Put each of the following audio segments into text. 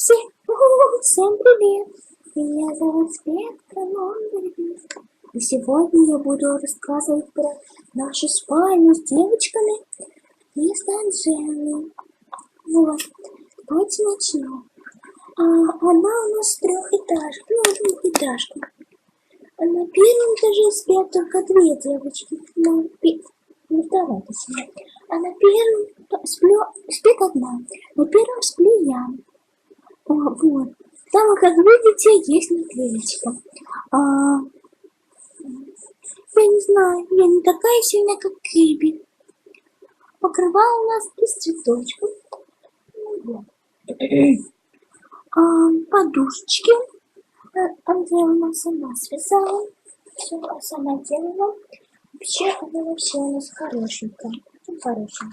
Всем, всем привет! Меня зовут Спектра Ломберги. И сегодня я буду рассказывать про нашу спальню с девочками и с Анжелой. Вот, давайте начнем. А, она у нас трехэтажка, ну, двухэтажка. А на первом этаже спят только две девочки. Пе- на втором, точнее. А на первом сплю, спит одна. На первом сплю я. А, вот. Там, как видите, есть наклеечка. А, я не знаю, я не такая сильная, как Киби. Покрывало у нас из цветочков. Вот. А, подушечки. А, Анжела нам сама связала. Все сама делала. Вообще, она вообще у нас хорошенькая. Очень хорошая.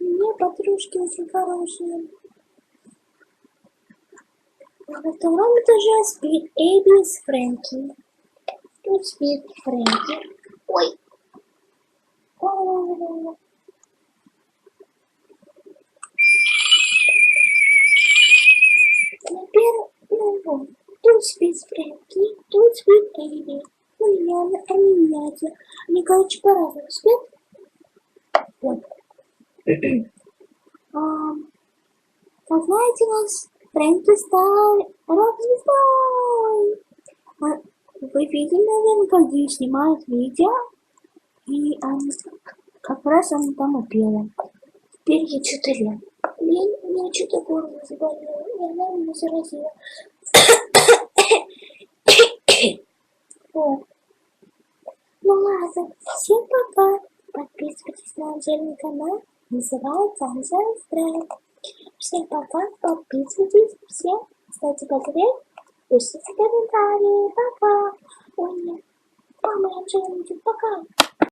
Мне подружки очень хорошие. А втором этаже спит Эбби с Фрэнки. Тут спит Фрэнки. Ой. На первом, ну тут спит Фрэнки, тут спит Эбби. Ну, меня, они меняются. Они, короче, по-разному спят. Вот. А, Как знаете, нас Фрэнки стал рок-звездой. А, Вы видели, наверное, ее снимают видео? И она как раз она там и пела. Теперь я лень. Лень, у меня что-то горло заболело. Она меня заразила. Ну ладно, всем пока. Подписывайтесь на Анжелин канал. Называется Анжела Страйк. Всем пока, подписывайтесь, всем. Ставьте подписку, пишите комментарии, пока. Ой, нет, мама Анжела, пока.